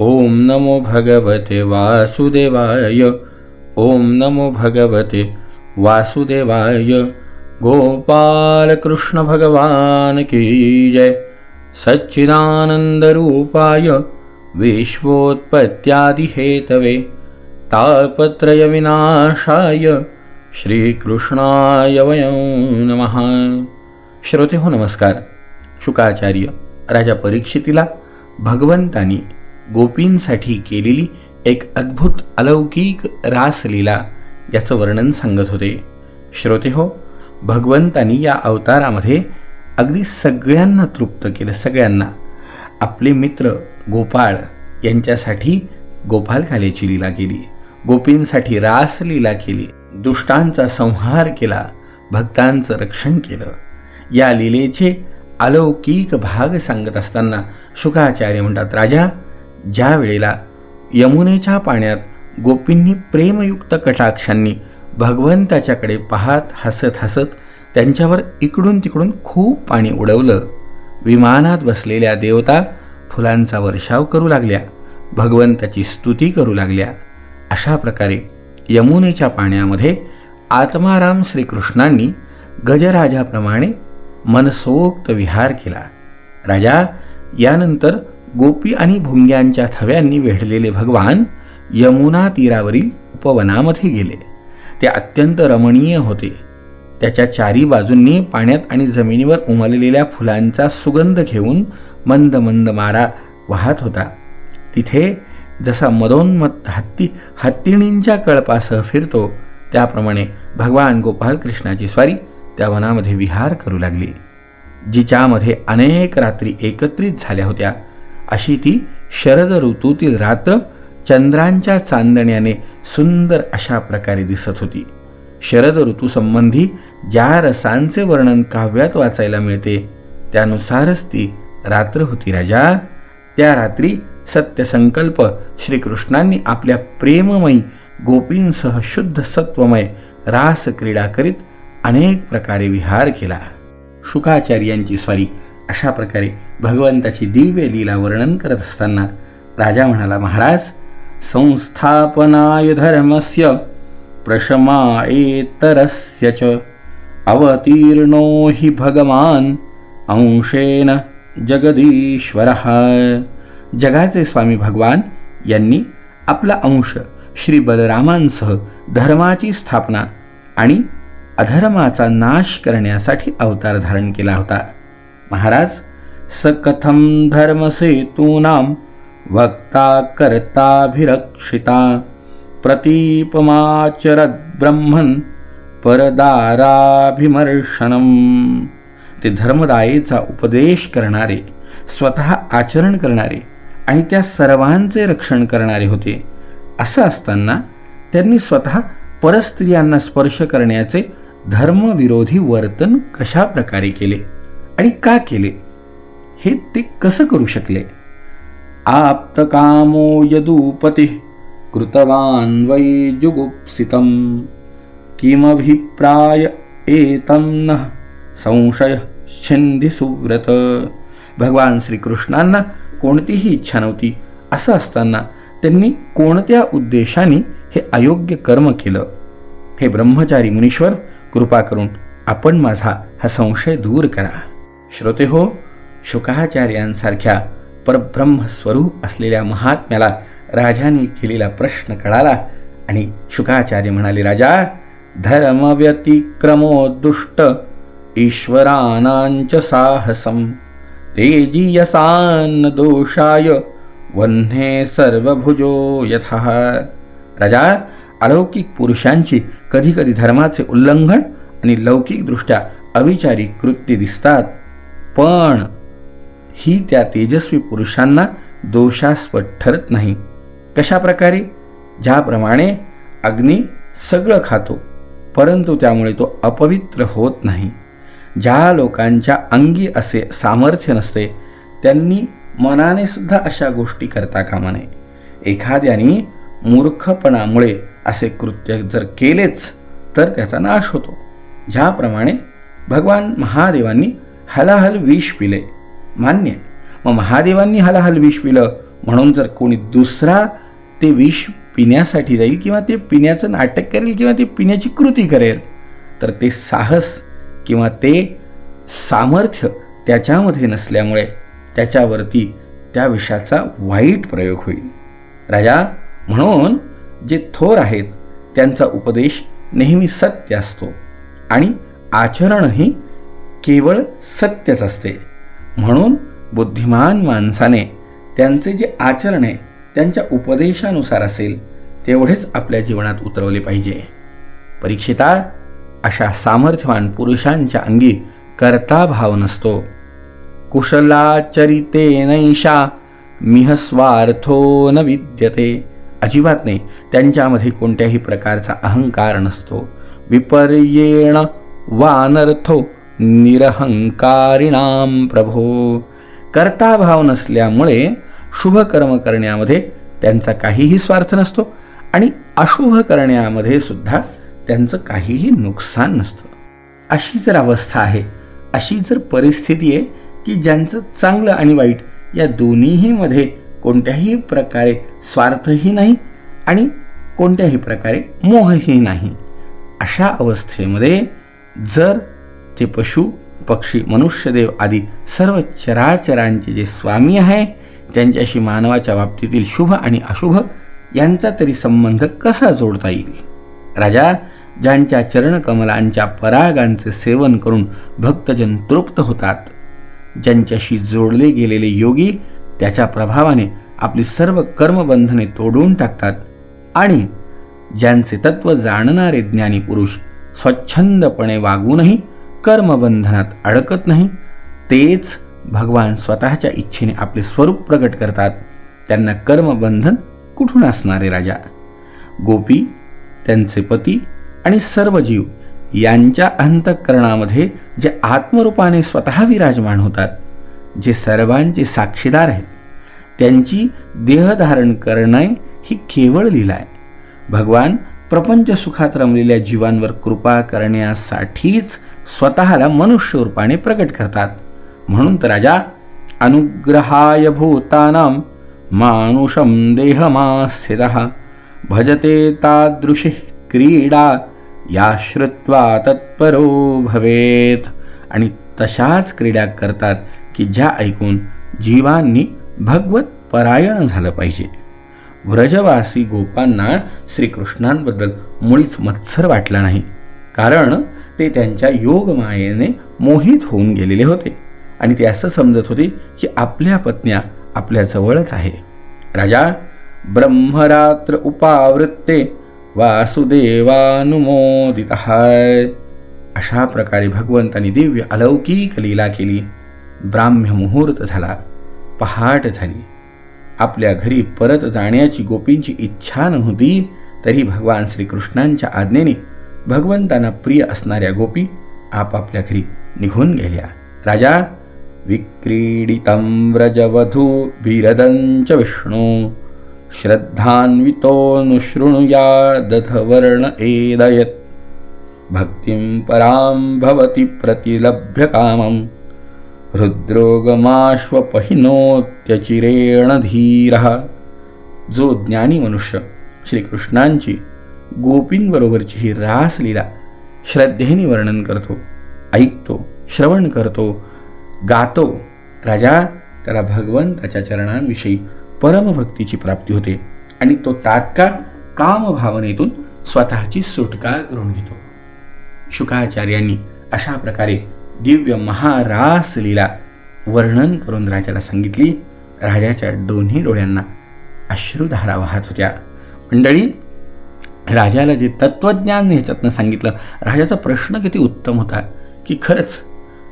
ओम नमो भगवते वासुदेवाय। ओम नमो भगवते वासुदेवाय। गोपाल कृष्ण भगवान की जय। सच्चिदानन्दरूपाय विश्वोत्पत्त्यादिहेतवे। तापत्रयविनाशाय श्रीकृष्णाय वयं नमः। श्रोते हो नमस्कार। शुकाचार्य राजा परीक्षितीला भगवंतानी गोपींसाठी केलेली एक अद्भुत अलौकिक रासलीला याचं वर्णन सांगत होते. श्रोते हो भगवंतानी या अवतारामध्ये अगदी सगळ्यांना तृप्त केलं सगळ्यांना. आपले मित्र गोपाळ यांच्यासाठी गोपालकालेची लीला केली गोपींसाठी रासलीला केली दुष्टांचा संहार केला भक्तांचं रक्षण केलं. या लीलेचे अलौकिक भाग सांगत असताना शुकाचार्य म्हणतात राजा ज्या वेळेला यमुनेच्या पाण्यात गोपींनी प्रेमयुक्त कटाक्षांनी भगवंताच्याकडे पाहत हसत हसत त्यांच्यावर इकडून तिकडून खूप पाणी उडवलं. विमानात बसलेल्या देवता फुलांचा वर्षाव करू लागल्या भगवंताची स्तुती करू लागल्या. अशा प्रकारे यमुनेच्या पाण्यामध्ये आत्माराम श्रीकृष्णांनी गजराजाप्रमाणे मनसोक्त विहार केला. राजा यानंतर गोपी आणि भुंग्यांच्या थव्यांनी वेढलेले भगवान यमुना तीरावरील उपवनामध्ये गेले. ते अत्यंत रमणीय होते. त्याच्या चारी बाजूंनी पाण्यात आणि जमिनीवर उमललेल्या फुलांचा सुगंध घेऊन मंद मंद मारा वाहत होता. तिथे जसा मदोन्मत्त हत्ती हत्तीणींच्या कळपासह फिरतो त्याप्रमाणे भगवान गोपाल कृष्णाची स्वारी त्या वनामध्ये विहार करू लागली जिच्यामध्ये अनेक रात्री एकत्रित झाल्या होत्या. अशी ती शरद ऋतूतील रात्र चंद्रांच्या चांदण्याने सुंदर अशा प्रकारे दिसत होती. शरद ऋतूसंबंधी ज्या रसांचे वर्णन काव्यात वाचायला मिळते त्यानुसारच ती रात्र होती राजा. त्या रात्री सत्यसंकल्प श्रीकृष्णांनी आपल्या प्रेममयी गोपींसह शुद्ध सत्वमय रास क्रीडा करीत अनेक प्रकारे विहार केला. शुकाचार्यांची स्वारी अशा प्रकारे भगवंताची दिव्य लीला वर्णन करत असताना राजा म्हणाला महाराज संस्थापनाय धर्मस्य प्रशमाएतरस्य च अवतीर्णो हि भगवान अंशेन जगदीश्वरः। जगाचे स्वामी भगवान यांनी आपला अंश श्री बलरामांसह धर्माची स्थापना आणि अधर्माचा नाश करण्यासाठी अवतार धारण केला होता. महाराज सकथम धर्मसेतूनां वक्ता कर्ताभिरक्षिता प्रतीपमाचरद ब्रह्मन परदाराभिमर्शनम। ते धर्मदायेचा उपदेश करणारे स्वतः आचरण करणारे आणि त्या सर्वांचे रक्षण करणारे होते. असं असताना त्यांनी स्वतः परस्त्रियांना स्पर्श करण्याचे धर्मविरोधी वर्तन कशा प्रकारे केले? आणि का केले? हे ते कसं करू शकले? आप्तकामो यदुपती कृतवान् वै जुगुप्सितं किमभिप्राय एतं न? संशय छिंदी सुव्रत। भगवान श्रीकृष्णांना कोणतीही इच्छा नव्हती. असं असताना त्यांनी कोणत्या उद्देशाने हे अयोग्य कर्म केलं? हे ब्रह्मचारी मुनीश्वर कृपा करून आपण माझा हा संशय दूर करा. श्रोते हो शुकाचार्यांसारख्या परब्रह्मस्वरूप असलेल्या महात्म्याला राजाने केलेला प्रश्न कळाला आणि शुकाचार्य म्हणाले राजा धर्मव्यतिक्रमो दुष्ट ईश्वरानांच साहसम तेजीयसान दोषाय वन्हे सर्वभुजो यथा. राजा अलौकिक पुरुषांची कधीकधी धर्माचे उल्लंघन आणि लौकिकदृष्ट्या अविचारी कृत्य दिसतात. पण ही त्या तेजस्वी पुरुषांना दोषास्पद ठरत नाही. कशा प्रकारे ज्याप्रमाणे अग्नी सगळं खातो परंतु त्यामुळे तो अपवित्र होत नाही. ज्या लोकांच्या अंगी असे सामर्थ्य नसते त्यांनी मनाने सुद्धा अशा गोष्टी करता कामा नये. एखाद्याने मूर्खपणामुळे असे कृत्य जर केलेच तर त्याचा नाश होतो. ज्याप्रमाणे भगवान महादेवांनी हलाहल विष पिले. मान्य मग महादेवांनी हलाहल विष पिलं. म्हणून जर कोणी दुसरा ते विष पिण्यासाठी जाईल किंवा ते पिण्याचं नाटक करेल किंवा ते पिण्याची कृती करेल तर ते साहस किंवा ते सामर्थ्य त्याच्यामध्ये नसल्यामुळे त्याच्यावरती त्या विषाचा वाईट प्रयोग होईल. राजा म्हणून जे थोर आहेत त्यांचा उपदेश नेहमी सत्य असतो आणि आचरणही केवळ सत्यच असते. म्हणून बुद्धिमान माणसाने त्यांचे जे आचरण आहे त्यांच्या उपदेशानुसार असेल तेवढेच आपल्या जीवनात उतरवले पाहिजे. परीक्षिता अशा सामर्थ्यवान पुरुषांच्या अंगी कर्ताभाव नसतो. कुशलाचरिते नैषा मिहस्वार्थो न विद्यते. अजिबात नाही त्यांच्यामध्ये कोणत्याही प्रकारचा अहंकार नसतो. विपर्येण वानर्थो निरहंकारिणाम प्रभो. कर्ताभाव नसल्यामुळे शुभ कर्म करण्यामध्ये त्यांचा काहीही स्वार्थ नसतो आणि अशुभ करण्यामध्ये सुद्धा त्यांचं काहीही नुकसान नसतं. अशी जर अवस्था आहे अशी जर परिस्थिती आहे की ज्यांचं चांगलं आणि वाईट या दोन्हीमध्ये कोणत्याही प्रकारे स्वार्थही नाही आणि कोणत्याही प्रकारे मोहही नाही अशा अवस्थेमध्ये जर जे पशु पक्षी मनुष्यदेव आदी सर्व चराचरांचे जे स्वामी आहे त्यांच्याशी मानवाच्या बाबतीतील शुभ आणि अशुभ यांचा तरी संबंध कसा जोडता येईल? राजा ज्यांच्या चरणकमलांच्या परागांचे सेवन करून भक्तजन तृप्त होतात ज्यांच्याशी जोडले गेलेले योगी त्याच्या प्रभावाने आपली सर्व कर्मबंधने तोडून टाकतात आणि ज्यांचे तत्व जाणणारे ज्ञानी पुरुष स्वच्छंदपणे वागूनही कर्मबंधनात अडकत नाही. तेच भगवान स्वतःच्या इच्छेने आपले स्वरूप प्रकट करतात. त्यांना कर्मबंधन कुठून असणारे राजा? गोपी त्यांचे पती आणि सर्व जीव यांच्या अंतःकरणामध्ये जे आत्मरूपाने स्वतः विराजमान होतात जे सर्वांचे साक्षीदार आहेत त्यांची देहधारण करणे ही केवळ लीला आहे. भगवान प्रपंच सुखात रमलेल्या जीवांवर कृपा करण्यासाठीच स्वतःला मनुष्य रूपाने प्रकट करतात. म्हणून तर राजा अनुग्रहाय भूतानां मानुषं देहमास्थित भजते तादृशी क्रीडा या श्रुत्वा तत्परो भवेत. आणि तशाच क्रीडा करतात की ज्या ऐकून जीवांनी भगवत परायण झालं पाहिजे. व्रजवासी गोपांना श्रीकृष्णांबद्दल मुळीच मत्सर वाटला नाही. कारण ते त्यांच्या योगमायेने मोहित होऊन गेलेले होते. आणि ते असं समजत होते की आपल्या पत्न्या आपल्याजवळच आहे. राजा ब्रह्मरात्र उपावृत्ते वासुदेवानुमोदित अशा प्रकारे भगवंतानी दिव्य अलौकिक लीला केली. ब्राह्म्य मुहूर्त झाला. पहाट झाली. आपल्या घरी परत जाण्याची गोपींची इच्छा नव्हती तरी भगवान श्रीकृष्णांच्या आज्ञेने भगवंतांना प्रिय असणाऱ्या गोपी आपापल्या घरी निघून गेल्या. राजा विक्रीडितं व्रजवधू विरदंच विष्णू श्रद्धान्वितोऽनुशृणुया दधवर्ण एदयत्। भक्तिं परां भवति प्रतिलभ्य कामं हृद्रोगमाश्वपहिनोत्यचिरेण धीरः। जो ज्ञानी मनुष्य श्रीकृष्णांची गोपींबरोबरची ही रासलीला श्रद्धेने वर्णन करतो ऐकतो श्रवण करतो गातो राजा त्याला भगवंताच्या चरणांविषयी परमभक्तीची प्राप्ती होते आणि तो तात्काळ कामभावनेतून स्वतःची सुटका करून घेतो. शुकाचार्यांनी अशा प्रकारे दिव्य महारास लीला वर्णन करून राजाला सांगितली. राजाच्या दोन्ही डोळ्यांना अश्रुधारा वाहत होत्या. मंडळी राजाला जे तत्त्वज्ञान ह्याच्यातनं सांगितलं राजाचा प्रश्न किती उत्तम होता की खरंच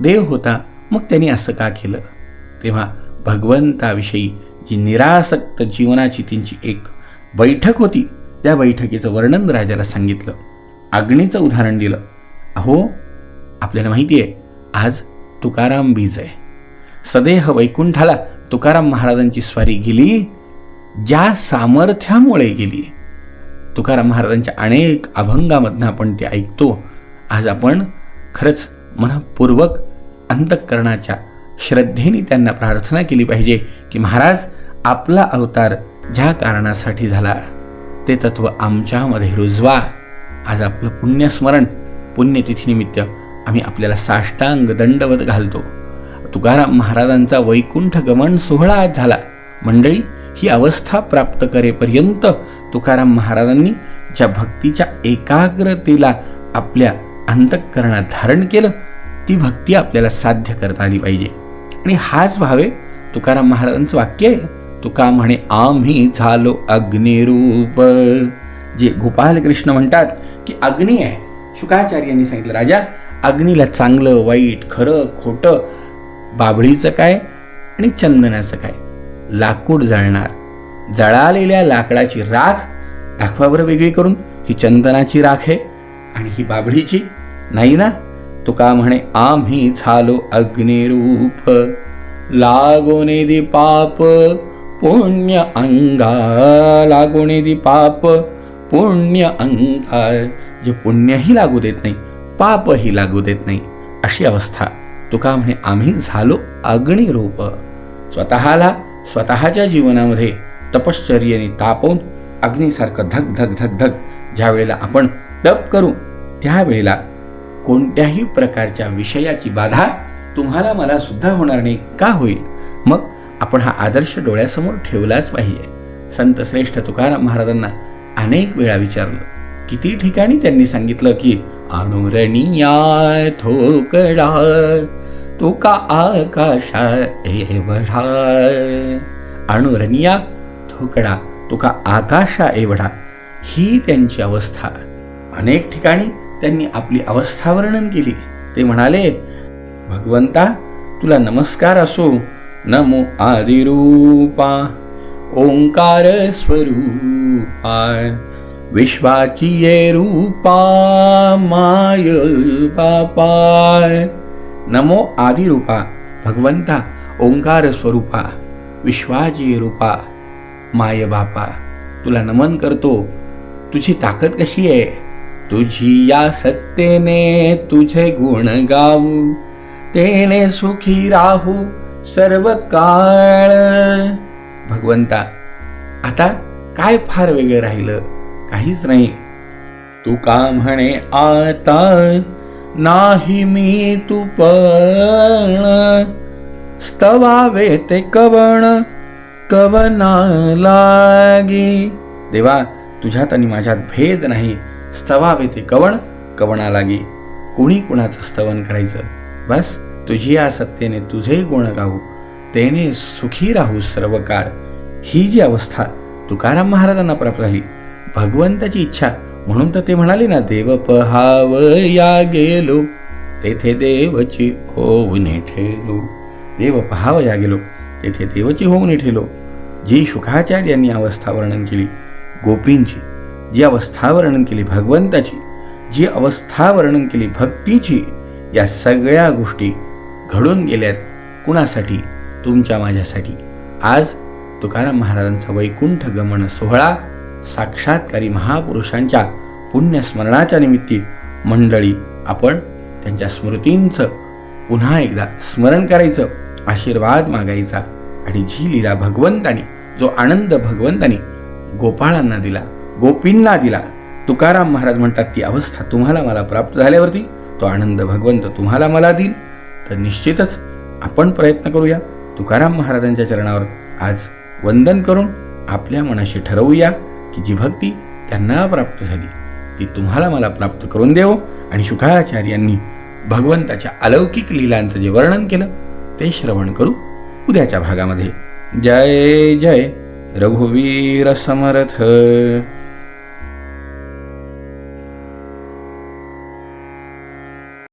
देव होता मग त्यांनी असं का केलं? तेव्हा भगवंताविषयी जी निरासक्त जीवनाची त्यांची एक बैठक होती त्या बैठकीचं वर्णन राजाला सांगितलं. अग्नीचं उदाहरण दिलं. अहो आपल्याला माहिती आहे आज तुकाराम बीज आहे. सदेह वैकुंठाला तुकाराम महाराजांची स्वारी गेली ज्या सामर्थ्यामुळे गेली. तुकाराम महाराजांच्या अनेक अभंगामधनं आपण ते ऐकतो. आज आपण खरंच मनपूर्वक अंतःकरणाच्या श्रद्धेने त्यांना प्रार्थना केली पाहिजे की महाराज आपला अवतार ज्या कारणासाठी झाला ते तत्व आमच्यामध्ये रुजवा. आज आपलं पुण्यस्मरण पुण्यतिथीनिमित्त आम्ही आपल्याला साष्टांग दंडवत घालतो. तुकाराम महाराजांचा वैकुंठ गमन सोहळा आज झाला. मंडळी ही अवस्था प्राप्त करेपर्यंत तुकाराम महाराजांनी ज्या भक्तीच्या एकाग्रतेला आपल्या अंतःकरणात धारण केलं ती भक्ती आपल्याला साध्य करता आली पाहिजे. आणि हाच भावे तुकाराम महाराजांचं वाक्य आहे. तुका म्हणे आम्ही झालो अग्निरूप. जे गोपाल कृष्ण म्हणतात की अग्नी आहे. शुकाचार्यांनी सांगितलं राजा अग्नीला चांगलं वाईट खरं खोटं बाबळीचं काय आणि चंदनाचं काय? लाकूड जाळणार. जळालेल्या लाकडाची राख दाखवा बरं वेगळी करून. ही चंदनाची राख आहे आणि ही बाबळीची नाही ना? तुका म्हणे आम्ही झालो अग्निरूप. लागोने दि पाप पुण्य अंगा. लागोने दि पाप पुण्य अंगा जे पुण्यही लागू देत नाही पापही लागू देत नाही. अशी अवस्था. तुका म्हणे आम्ही झालो अग्निरूप. स्वतःला स्वतःच्या जीवनामध्ये तपश्चर्याने तापवून अग्नीसारखं धग धग धग धग ज्या वेळेला आपण तप करू त्यावेळेला कोणत्याही प्रकारच्या विषयाची बाधा तुम्हाला मला सुद्धा होणार नाही. का होईल? मग आपण हा आदर्श डोळ्यासमोर ठेवलाच पाहिजे. संत श्रेष्ठ तुकाराम महाराजांना अनेक वेळा विचारलं. किती ठिकाणी त्यांनी सांगितलं की अणुरणिया थोकडा तुका आकाशा एवढा अणुरणिया थोकडा तुका आकाशा एवढा ही त्यांची अवस्था. अनेक ठिकाणी त्यांनी आपली अवस्था वर्णन केली. ते म्हणाले भगवंता तुला नमस्कार असो. नमो आदिरूपा ओंकार स्वरूपा विश्वाची ये रूपा माय बापा नमो आदिरूपा भगवंता ओंकार स्वरूपा विश्वाची रूपा माय बापा. तुला नमन करतो. तुझी ताकद कशी आहे? तुझी या सत्तेने तुझे गुण गाऊ. तेने सुखी राहू सर्व काळ. भगवंता आता काय फार वेगळं राहिलं? काहीच नाही. तू का म्हणे आता? नाही मी तू पण. स्तवावे ते कवण कवना लागी. देवा तुझ्यात आणि माझ्यात भेद नाही. स्तवावे ते कवण कवणा लागी. कोणी कुणाचं स्तवन करायचं? बस तुझी या सत्तेने तुझे गुण गाऊ. तेने सुखी राहू सर्व काळ ही जी अवस्था तुकाराम महाराजांना प्राप्त झाली. भगवंताची इच्छा. म्हणून तर ते म्हणाले ना देव पहाव या गेलो तेथे देवची होऊन ठेलो. देव पहाव या गेलो तेथे देवची होऊन ठेलो. जी शुकाचार्यांनी अवस्था वर्णन केली गोपींची जी अवस्था वर्णन केली भगवंताची जी अवस्था वर्णन केली भक्तीची या सगळ्या गोष्टी घडून गेल्यात कुणासाठी? तुमच्या माझ्यासाठी. आज तुकाराम महाराजांचा वैकुंठ गमन सोहळा साक्षात्कारी महापुरुषांच्या पुण्यस्मरणाच्या निमित्ती मंडळी आपण त्यांच्या स्मृतींचं पुन्हा एकदा स्मरण करायचं आशीर्वाद मागायचा आणि जी लीला भगवंताने जो आनंद भगवंताने गोपाळांना दिला गोपींना दिला तुकाराम महाराज म्हणतात ती अवस्था तुम्हाला मला प्राप्त झाल्यावरती तो आनंद भगवंत तुम्हाला मला देईल. तर निश्चितच आपण प्रयत्न करूया. तुकाराम महाराजांच्या चरणावर आज वंदन करून आपल्या मनाशी ठरवूया. की जी भक्ती त्यांना प्राप्त झाली ती तुम्हाला मला प्राप्त करून देव. आणि शुकाचार्यांनी भगवंताच्या अलौकिक लीलांचं जे वर्णन केलं ते श्रवण करू. उद्याच्या भागामध्ये जय जय. रघुवीर समर्थ.